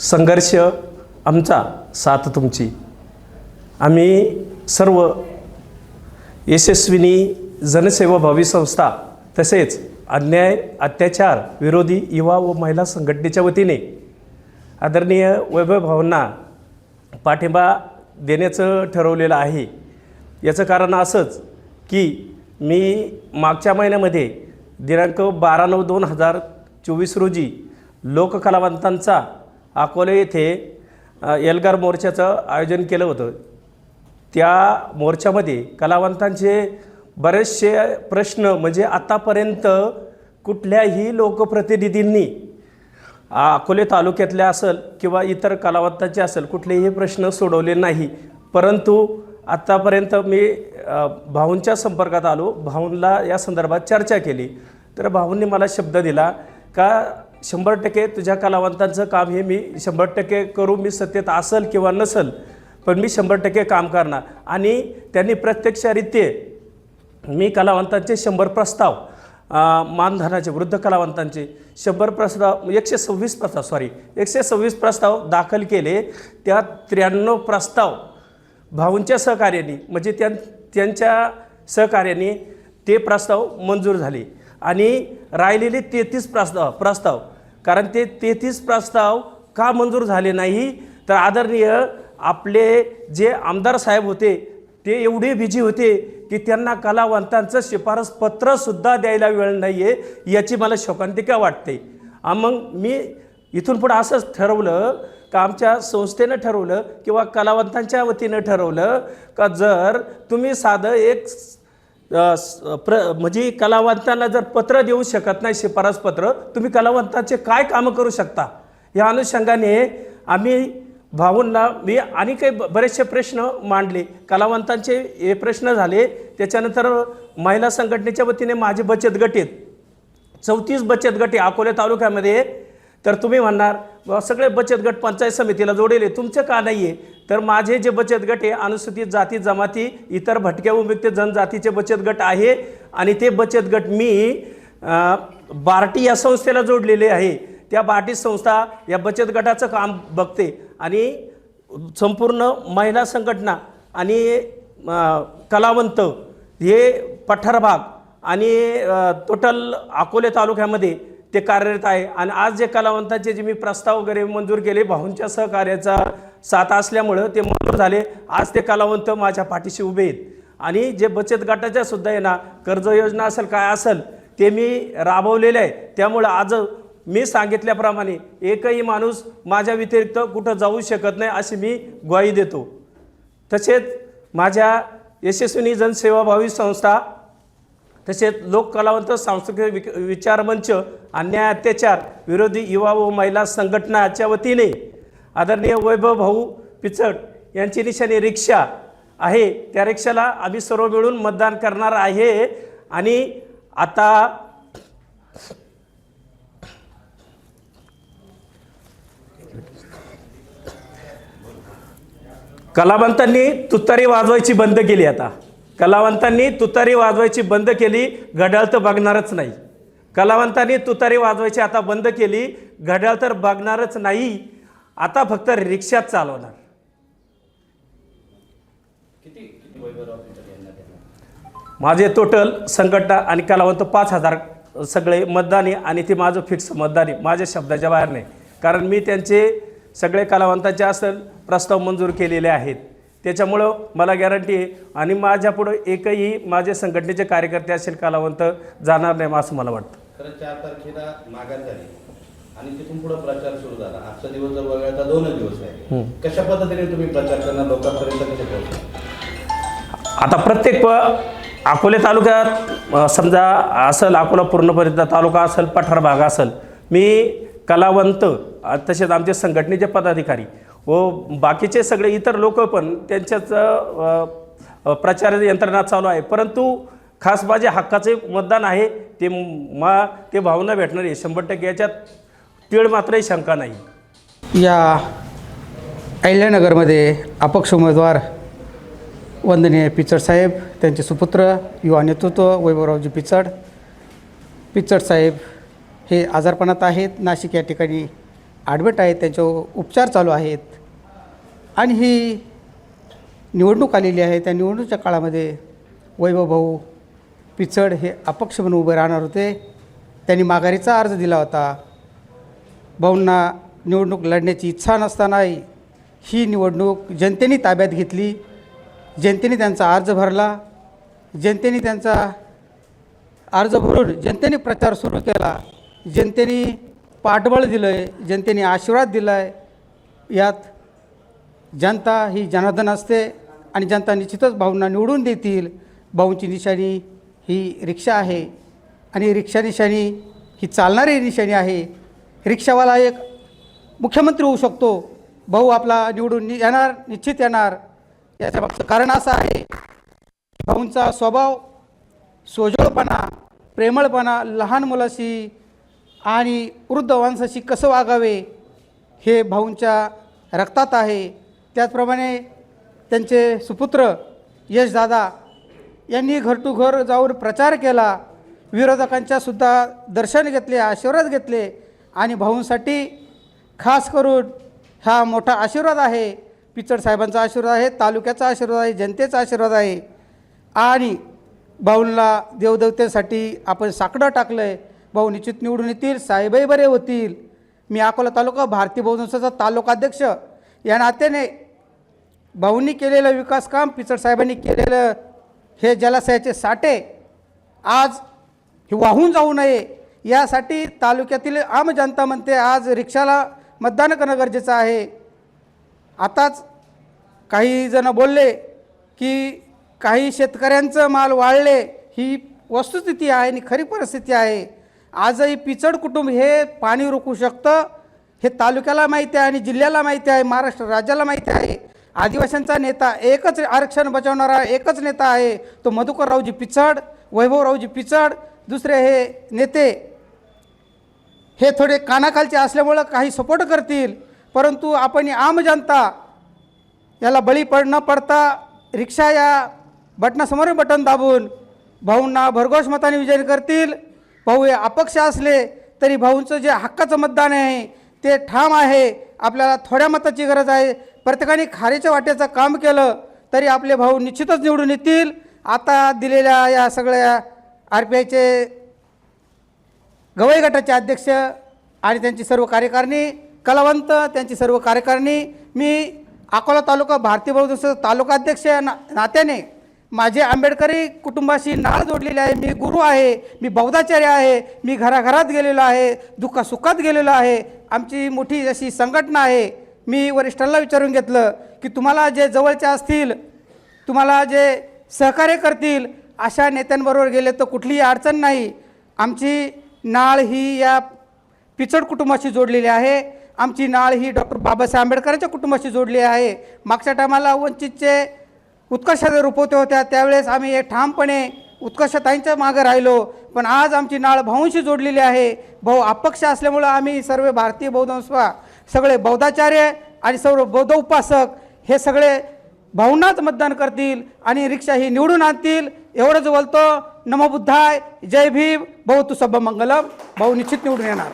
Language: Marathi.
संघर्ष आमचा साथ तुमची. आम्ही सर्व यशस्विनी जनसेवा भावी संस्था तसेच अन्याय अत्याचार विरोधी युवा व महिला संघटनेच्या वतीने आदरणीय वैभवभावांना पाठिंबा देण्याचं ठरवलेलं आहे. याचं कारण असंच की मी मागच्या महिन्यामध्ये दिनांक बारा नऊ दोन हजार चोवीस रोजी लोककलावंतांचा अकोले येथे एल्गार मोर्चाचं आयोजन केलं होतं. त्या मोर्चामध्ये कलावंतांचे बरेचसे प्रश्न म्हणजे आत्तापर्यंत कुठल्याही लोकप्रतिनिधींनी अकोले तालुक्यातल्या असेल किंवा इतर कलावंतांचे असेल कुठलेही प्रश्न सोडवले नाही. परंतु आत्तापर्यंत मी भाऊंच्या संपर्कात आलो. भाऊंला या संदर्भात चर्चा केली. तर भाऊंनी मला शब्द दिला का शंभर टक्के तुझ्या कलावंतांचं काम हे मी शंभर टक्के करू मी सत्तेत असेल किंवा नसेल पण मी शंभर टक्के काम करणार. आणि त्यांनी प्रत्यक्षरित्ये मी कलावंतांचे शंभर प्रस्ताव मानधनाचे वृद्ध कलावंतांचे शंभर प्रस्ताव एकशे सव्वीस प्रस्ताव सॉरी एकशे सव्वीस प्रस्ताव दाखल केले. त्या त्र्याण्णव प्रस्ताव भाऊंच्या सहकार्याने म्हणजे त्यां त्यांच्या सहकार्याने ते प्रस्ताव मंजूर झाले. आणि राहिलेले तेहतीस प्रस्ताव प्रस्ताव. कारण ते तेहतीस प्रस्ताव का मंजूर झाले नाही? तर आदरणीय आपले जे आमदार साहेब होते ते एवढे बिझी होते की त्यांना कलावंतांचं शिफारस पत्रसुद्धा द्यायला वेळ नाही आहे याची मला शोकांतिका वाटते. मग मी इथून पुढं असंच ठरवलं का आमच्या संस्थेनं ठरवलं किंवा कलावंतांच्या वतीनं ठरवलं का जर तुम्ही साधं एक प्र म्हणजे कलावंतांना जर पत्र देऊ शकत नाही शिफारस पत्र तुम्ही कलावंतांचे काय कामं करू शकता? या अनुषंगाने आम्ही भाऊंना मी आणि काही ब- बरेचसे प्रश्न मांडले. कलावंतांचे हे प्रश्न झाले. त्याच्यानंतर महिला संघटनेच्या वतीने माझे बचत गट आहेत. चौतीस बचत गटे अकोले तालुक्यामध्ये. तर तुम्ही म्हणणार सगळे बचत गट पंचायत समितीला जोडेले तुमचं का नाही आहे तर माझे जे बचत गट आहे अनुसूचित जाती जमाती इतर भटक्या उपयुक्त जनजातीचे बचत गट आहे. आणि ते बचत गट मी बार्टी या संस्थेला जोडलेले आहे. त्या बार्टी संस्था या बचत गटाचं काम बघते. आणि संपूर्ण महिला संघटना आणि कलावंत हे पठार भाग आणि टोटल अकोले तालुक्यामध्ये ते कार्यरत आहे. आणि आज जे कलावंतांचे जे मी प्रस्ताव वगैरे मंजूर केले भाऊंच्या सहकार्याचा साथ असल्यामुळं ते मंजूर झाले. आज ते कलावंत माझ्या पाठीशी उभे आहेत. आणि जे बचत गटाच्या सुद्धा आहे ना कर्ज योजना असेल काय असेल ते मी राबवलेले आहे. त्यामुळं आज मी सांगितल्याप्रमाणे एकही माणूस माझ्या व्यतिरिक्त कुठं जाऊ शकत नाही अशी मी ग्वाही देतो. तसेच माझ्या यशस्विनी जनसेवाभावी संस्था तसेच लोककलावंत सांस्कृतिक विक विचारमंच अन्याय अत्याचार विरोधी युवा व महिला संघटनाच्या वतीने आदरणीय वैभव भाऊ पिचड यांची निशाने रिक्षा आहे. त्या रिक्षाला आम्ही सर्व मिळून मतदान करणार आहे. आणि आता कलावंतांनी तुतारी वाजवायची बंद केली आता. कलावंतांनी तुतारी वाजवायची बंद केली घड्याळ तर बघणारच नाही. कलावंतांनी तुतारी वाजवायची आता बंद केली घड्याळ तर बघणारच नाही. आता फक्त रिक्षात चालवणार. माझे टोटल संघटना आणि कलावंत पाच हजार सगळे मतदानी आणि ते माझं फिक्स मतदानी माझ्या शब्दाच्या बाहेर नाही. कारण मी त्यांचे सगळे कलावंतांचे असेल प्रस्ताव मंजूर केलेले आहेत. त्याच्यामुळं मला गॅरंटी आहे आणि माझ्यापुढं एकही माझे संघटनेचे कार्यकर्ते असेल कलावंत जाणार नाही असं मला वाटतं. खरं चार तारखेला माघार झाली. आणि तिथून पुढे प्रचार सुरू झाला. आजचा दिवस जर वगळता दोनच दिवस आहे. कशा पद्धतीने तुम्ही प्रचार करणार? लोकांपर्यंत कसे पोहोचणार? आता प्रत्येक अकोले तालुक्यात समजा असेल अकोला पूर्णपर्यंत तालुका असेल पठार भाग असेल मी कलावंत तसेच आमचे संघटनेचे पदाधिकारी व बाकीचे सगळे इतर लोक पण त्यांच्याच प्रचार यंत्रणा चालू आहे. परंतु खास माझे हक्काचे मतदान आहे ते मा ते भावना भेटणार आहे. शंभर टक्के याच्यात तीळ मात्रही शंका नाही. या अहिल्यानगरमध्ये अपक्ष उमेदवार वंदनीय पिचड साहेब त्यांचे सुपुत्र युवा नेतृत्व वैभवरावजी पिचड. पिचडसाहेब हे आजारपणात आहेत. नाशिक या ठिकाणी ॲडमिट आहेत. त्यांच्यावर उपचार चालू आहेत. आणि ही निवडणूक आलेली आहे. त्या निवडणुकीच्या काळामध्ये वैभव भाऊ पिचड हे अपक्ष म्हणून उभे राहणार होते. त्यांनी माघारीचा अर्ज दिला होता. भाऊंना निवडणूक लढण्याची इच्छा नसतानाही ही निवडणूक जनतेने ताब्यात घेतली. जनतेने त्यांचा अर्ज भरला. जनतेने त्यांचा अर्ज भरून जनतेने प्रचार सुरू केला. जनतेने पाठबळ दिलं आहे जनतेने आशीर्वाद दिला आहे यात जनता ही जनार्दन असते आणि जनता निश्चितच भाऊंना निवडून देतील. भाऊंची निशाणी ही रिक्षा आहे. आणि रिक्षा निशाणी ही चालणारी निशाणी आहे. रिक्षावाला एक मुख्यमंत्री होऊ शकतो. भाऊ आपला निवडून नि- येणार निश्चित येणार. याच्या मागचं कारण असं आहे भाऊंचा स्वभाव सोजळपणा प्रेमळपणा लहान मुलाशी आणि वृद्ध माणसाशी कसं वागावे हे भाऊंच्या रक्तात आहे. त्याचप्रमाणे त्यांचे सुपुत्र यशदादा यांनी घर टू घर जाऊन प्रचार केला. विरोधकांच्यासुद्धा दर्शन घेतले आशीर्वाद घेतले आणि भाऊंसाठी खास करून हा मोठा आशीर्वाद आहे. पिचड साहेबांचा आशीर्वाद आहे तालुक्याचा आशीर्वाद आहे जनतेचा आशीर्वाद आहे. आणि भाऊंला देवदेवतेसाठी आपण साकडं टाकलं आहे भाऊ निश्चित निवडून येतील साहेबही बरे होतील. मी अकोला तालुका भारतीय बहुजनचा तालुकाध्यक्ष. या नात्याने भाऊंनी केलेलं विकासकाम पिचडसाहेबांनी केलेलं हे जलाशयाचे साठे आज हे वाहून जाऊ नये यासाठी तालुक्यातील आम जनता म्हणते आज रिक्षाला मतदान करणं गरजेचं आहे. आताच काही जण बोलले की काही शेतकऱ्यांचं माल वाळले ही वस्तुस्थिती आहे आणि खरी परिस्थिती आहे. आजही पिचड कुटुंब हे पाणी रोखू शकतं हे तालुक्याला माहिती आहे आणि जिल्ह्याला माहिती आहे महाराष्ट्र राज्याला माहिती आहे. आदिवासींचा नेता एकच आरक्षण बचावणारा एकच नेता आहे. तो मधुकररावजी पिचड वैभवरावजी पिचड. दुसरे हे नेते हे थोडे कानाखालचे असल्यामुळं काही सपोर्ट करतील. परंतु आपण आम जनता याला बळी पड न पडता रिक्षा या बटनासमोर बटन दाबून भाऊंना भरघोष मताने विजय करतील. भाऊ हे अपक्ष असले तरी भाऊंचं जे हक्काचं मतदान आहे ते ठाम आहे. आपल्याला थोड्या मताची गरज आहे. प्रत्येकाने खारीच्या वाट्याचं काम केलं तरी आपले भाऊ निश्चितच निवडून येतील. आता दिलेल्या या सगळ्या आर पी आयचे गवई गटाचे अध्यक्ष आणि त्यांची सर्व कार्यकारिणी कलावंत त्यांची सर्व कार्यकारिणी मी अकोला तालुका भारतीय बहुजन तालुका अध्यक्ष ना नात्याने माझे आंबेडकरी कुटुंबाशी नाळ जोडलेले आहे. मी गुरु आहे मी बौद्धाचार्य आहे मी घराघरात गेलेलो आहे दुःखासुखात गेलेलो आहे. आमची मोठी अशी संघटना आहे. मी वरिष्ठांना विचारून घेतलं की तुम्हाला जे जवळचे असतील तुम्हाला जे सहकार्य करतील अशा नेत्यांबरोबर गेले तर कुठलीही अडचण नाही. आमची नाळ ही या पिचड कुटुंबाशी जोडलेली आहे. आमची नाळ ही डॉक्टर बाबासाहेब आंबेडकरांच्या कुटुंबाशी जोडली आहे. मागच्या टायमाला वंचितचे उत्कर्षाचे रुपवते होत्या त्यावेळेस आम्ही हे ठामपणे उत्कर्षताईंच्या मागं राहिलो. पण आज आमची नाळ भाऊंशी जोडलेली आहे. भाऊ अपक्ष असल्यामुळं आम्ही सर्व भारतीय बौद्धस्वा सगळे बौद्धाचार्य आणि सर्व बौद्ध उपासक हे सगळे भाऊंनाच मतदान करतील आणि रिक्षा ही निवडून आणतील. एवढंच बोलतो. नमबुद्धाय जय भीम. भाऊ तू सब मंगलम. भाऊ निश्चित निवडून येणार.